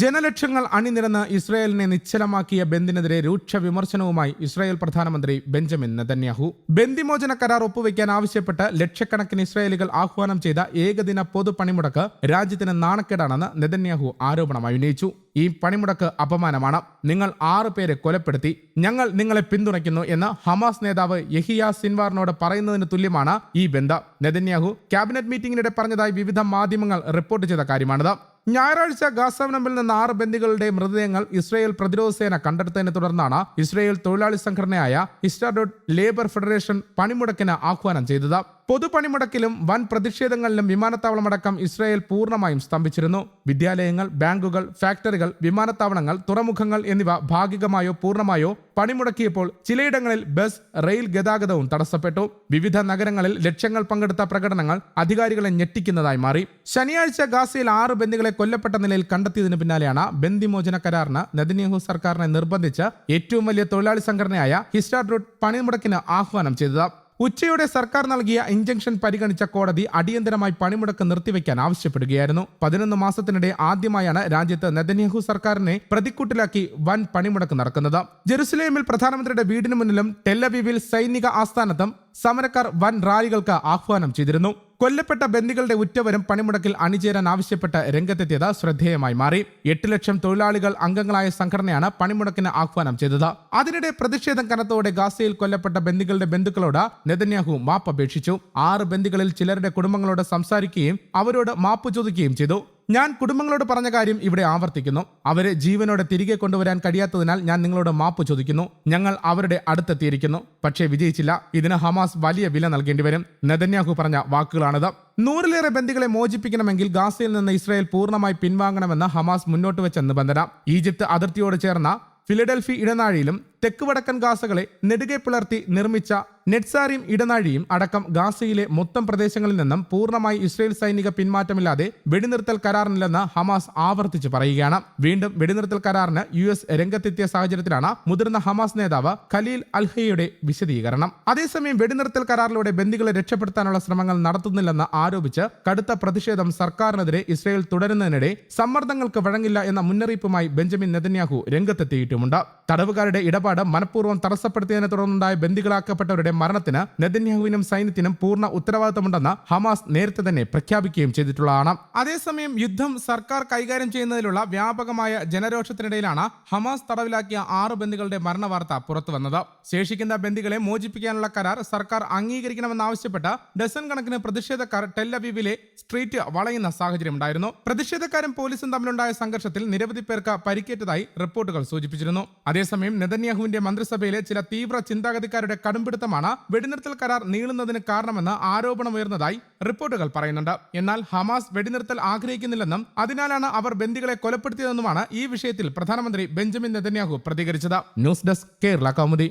ജനലക്ഷങ്ങൾ അണിനിരന്ന് ഇസ്രായേലിനെ നിശ്ചലമാക്കിയ ബന്ദിനെതിരെ രൂക്ഷ വിമർശനവുമായി ഇസ്രായേൽ പ്രധാനമന്ത്രി ബെഞ്ചമിൻ നെതന്യാഹു. ബന്ദിമോചന കരാർ ഒപ്പുവെക്കാൻ ആവശ്യപ്പെട്ട് ലക്ഷക്കണക്കിന് ഇസ്രായേലികൾ ആഹ്വാനം ചെയ്ത ഏകദിന പൊതു പണിമുടക്ക് രാജ്യത്തിന് നാണക്കേടാണെന്ന് നെതന്യാഹു ആരോപണമായി ഉന്നയിച്ചു. ഈ പണിമുടക്ക് അപമാനമാണ്. നിങ്ങൾ ആറ് പേരെ കൊലപ്പെടുത്തി ഞങ്ങൾ നിങ്ങളെ പിന്തുണയ്ക്കുന്നു എന്ന് ഹമാസ് നേതാവ് യഹിയ സിൻവാറിനോട് പറയുന്നതിന് തുല്യമാണ് ഈ ബന്ധ. നെതന്യാഹു ക്യാബിനറ്റ് മീറ്റിംഗിനിടെ പറഞ്ഞതായി വിവിധ മാധ്യമങ്ങൾ റിപ്പോർട്ട് ചെയ്ത കാര്യമാണിത്. ഞായറാഴ്ച ഗാസാവിനമ്പിൽ നിന്ന് ആറ് ബന്ദികളുടെ മൃതദേഹങ്ങൾ ഇസ്രായേൽ പ്രതിരോധ സേന കണ്ടെടുത്തതിനെ തുടർന്നാണ് ഇസ്രായേൽ തൊഴിലാളി സംഘടനയായ ഇസ്റ്റാഡോട്ട് ലേബർ ഫെഡറേഷൻ പണിമുടക്കിന് ആഹ്വാനം ചെയ്തത്. പൊതുപണിമുടക്കിലും വൻ പ്രതിഷേധങ്ങളിലും വിമാനത്താവളമടക്കം ഇസ്രായേൽ പൂർണമായും സ്തംഭിച്ചിരുന്നു. വിദ്യാലയങ്ങൾ ബാങ്കുകൾ ഫാക്ടറികൾ വിമാനത്താവളങ്ങൾ തുറമുഖങ്ങൾ എന്നിവ ഭാഗികമായോ പൂർണമായോ പണിമുടക്കിയപ്പോൾ ചിലയിടങ്ങളിൽ ബസ് റെയിൽ ഗതാഗതവും തടസ്സപ്പെട്ടു. വിവിധ നഗരങ്ങളിൽ ലക്ഷ്യങ്ങൾ പങ്കെടുത്ത പ്രകടനങ്ങൾ അധികാരികളെ ഞെട്ടിക്കുന്നതായി മാറി. ശനിയാഴ്ച ഗാസയിൽ ആറ് ബന്ദികളെ കൊല്ലപ്പെട്ട നിലയിൽ കണ്ടെത്തിയതിനു പിന്നാലെയാണ് ബന്ദിമോചന കരാറിന് നെതന്യാഹു സർക്കാരിനെ നിർബന്ധിച്ച് ഏറ്റവും വലിയ തൊഴിലാളി സംഘടനയായ ഹിസ്റ്റാർ റൂട്ട് പണിമുടക്കിന് ആഹ്വാനം ചെയ്തത്. ഉച്ചയോടെ സർക്കാർ നൽകിയ ഇഞ്ചക്ഷൻ പരിഗണിച്ച കോടതി അടിയന്തരമായി പണിമുടക്ക് നിർത്തിവെക്കാൻ ആവശ്യപ്പെടുകയായിരുന്നു. പതിനൊന്ന് മാസത്തിനിടെ ആദ്യമായാണ് രാജ്യത്ത് നെതന്യാഹു സർക്കാരിനെ പ്രതിക്കൂട്ടിലാക്കി വൻ പണിമുടക്ക് നടക്കുന്നത്. ജെറുസലേമിൽ പ്രധാനമന്ത്രിയുടെ വീടിന് മുന്നിലും ടെല്ലവീവിൽ സൈനിക ആസ്ഥാനത്തും സമരക്കാർ വൻ റാലികൾക്ക് ആഹ്വാനം ചെയ്തിരുന്നു. കൊല്ലപ്പെട്ട ബന്ദികളുടെ ഉറ്റവരും പണിമുടക്കിൽ അണിചേരാൻ ആവശ്യപ്പെട്ട് രംഗത്തെത്തിയത് ശ്രദ്ധേയമായി മാറി. എട്ട് ലക്ഷം തൊഴിലാളികൾ അംഗങ്ങളായ സംഘടനയാണ് പണിമുടക്കിന് ആഹ്വാനം ചെയ്തത്. അതിനിടെ പ്രതിഷേധം കനത്തോടെ ഗാസയിൽ കൊല്ലപ്പെട്ട ബന്ദികളുടെ ബന്ധുക്കളോട് നെതന്യാഹു മാപ്പ് അപേക്ഷിച്ചു. ആറ് ബന്ദികളിൽ ചിലരുടെ കുടുംബങ്ങളോട് സംസാരിക്കുകയും അവരോട് മാപ്പ് ചോദിക്കുകയും ചെയ്തു. ഞാൻ കുടുംബങ്ങളോട് പറഞ്ഞ കാര്യം ഇവിടെ ആവർത്തിക്കുന്നു. അവരെ ജീവനോടെ തിരികെ കൊണ്ടുവരാൻ കഴിയാത്തതിനാൽ ഞാൻ നിങ്ങളോട് മാപ്പ് ചോദിക്കുന്നു. ഞങ്ങൾ അവരുടെ അടുത്തെത്തിയിരിക്കുന്നു. പക്ഷേ വിജയിച്ചില്ല. ഇതിന് ഹമാസ് വലിയ വില നൽകേണ്ടി വരും. നെതന്യാഹു പറഞ്ഞ വാക്കുകളാണിത്. നൂറിലേറെ ബന്ദികളെ മോചിപ്പിക്കണമെങ്കിൽ ഗാസയിൽ നിന്ന് ഇസ്രായേൽ പൂർണമായി പിൻവാങ്ങണമെന്ന് ഹമാസ് മുന്നോട്ട് വെച്ച നിബന്ധന. ഈജിപ്ത് അതിർത്തിയോട് ചേർന്ന ഫിലഡൽഫി ഇടനാഴിയിലും തെക്ക് വടക്കൻ ഗാസകളെ നെടുകെ പിളർത്തി നിർമ്മിച്ച നെറ്റ്സാരിം ഇടനാഴിയും അടക്കം ഗാസയിലെ മൊത്തം പ്രദേശങ്ങളിൽ നിന്നും പൂർണമായി ഇസ്രയേൽ സൈനിക പിന്മാറ്റമില്ലാതെ വെടിനിർത്തൽ കരാറിനില്ലെന്ന് ഹമാസ് ആവർത്തിച്ച് പറയുകയാണ്. വീണ്ടും വെടിനിർത്തൽ കരാറിന് യു എസ് രംഗത്തെത്തിയ സാഹചര്യത്തിലാണ് മുതിർന്ന ഹമാസ് നേതാവ് ഖലീൽ അൽഹയുടെ വിശദീകരണം. അതേസമയം വെടിനിർത്തൽ കരാറിലൂടെ ബന്ദികളെ രക്ഷപ്പെടുത്താനുള്ള ശ്രമങ്ങൾ നടത്തുന്നില്ലെന്ന് ആരോപിച്ച് കടുത്ത പ്രതിഷേധം സർക്കാരിനെതിരെ ഇസ്രയേൽ തുടരുന്നതിനിടെ സമ്മർദ്ദങ്ങൾക്ക് വഴങ്ങില്ല എന്ന മുന്നറിയിപ്പുമായി ബെഞ്ചമിൻ നെതന്യാഹു രംഗത്തെത്തിയിട്ടുമുണ്ട്. തടവുകാരുടെ ഇടപാട് മനഃപൂർവം തടസ്സപ്പെടുത്തിയതിനെ തുടർന്നുണ്ടായ ബന്ദികളാക്കപ്പെട്ടവരുടെ മരണത്തിന് നെതന്യാഹുവിനും സൈന്യത്തിനും പൂർണ ഉത്തരവാദിത്തമുണ്ടെന്ന് ഹമാസ് നേരത്തെ തന്നെ പ്രഖ്യാപിക്കുകയും ചെയ്തിട്ടുള്ളതാണ്. അതേസമയം യുദ്ധം സർക്കാർ കൈകാര്യം ചെയ്യുന്നതിലുള്ള വ്യാപകമായ ജനരോഷത്തിനിടയിലാണ് ഹമാസ് തടവിലാക്കിയ ആറ് ബന്ദികളുടെ മരണവാർത്ത പുറത്തു വന്നത്. ശേഷിക്കുന്ന ബന്ദികളെ മോചിപ്പിക്കാനുള്ള കരാർ സർക്കാർ അംഗീകരിക്കണമെന്നാവശ്യപ്പെട്ട് ഡസൻ കണക്കിന് പ്രതിഷേധക്കാർ ടെല്ലവീവിലെ സ്ട്രീറ്റ് വളയുന്ന സാഹചര്യമുണ്ടായിരുന്നു. പ്രതിഷേധക്കാരും പോലീസും തമ്മിലുണ്ടായ സംഘർഷത്തിൽ നിരവധി പേർക്ക് പരിക്കേറ്റതായി റിപ്പോർട്ടുകൾ സൂചിപ്പിച്ചിരുന്നു. അതേസമയം നെതന്യാഹുവിന്റെ മന്ത്രിസഭയിലെ ചില തീവ്ര ചിന്താഗതിക്കാരുടെ കടുംപിടുത്തമാണ് വെടിനിർത്തൽ കരാർ നീളുന്നതിന് കാരണമെന്ന് ആരോപണമുയർന്നതായി റിപ്പോർട്ടുകൾ പറയുന്നുണ്ട്. എന്നാൽ ഹമാസ് വെടിനിർത്തൽ ആഗ്രഹിക്കുന്നില്ലെന്നും അതിനാലാണ് അവർ ബന്ദികളെ കൊലപ്പെടുത്തിയതെന്നുമാണ് ഈ വിഷയത്തിൽ പ്രധാനമന്ത്രി ബെഞ്ചമിൻ നെതന്യാഹു പ്രതികരിച്ചത്. News desk Kerala Kaumudi.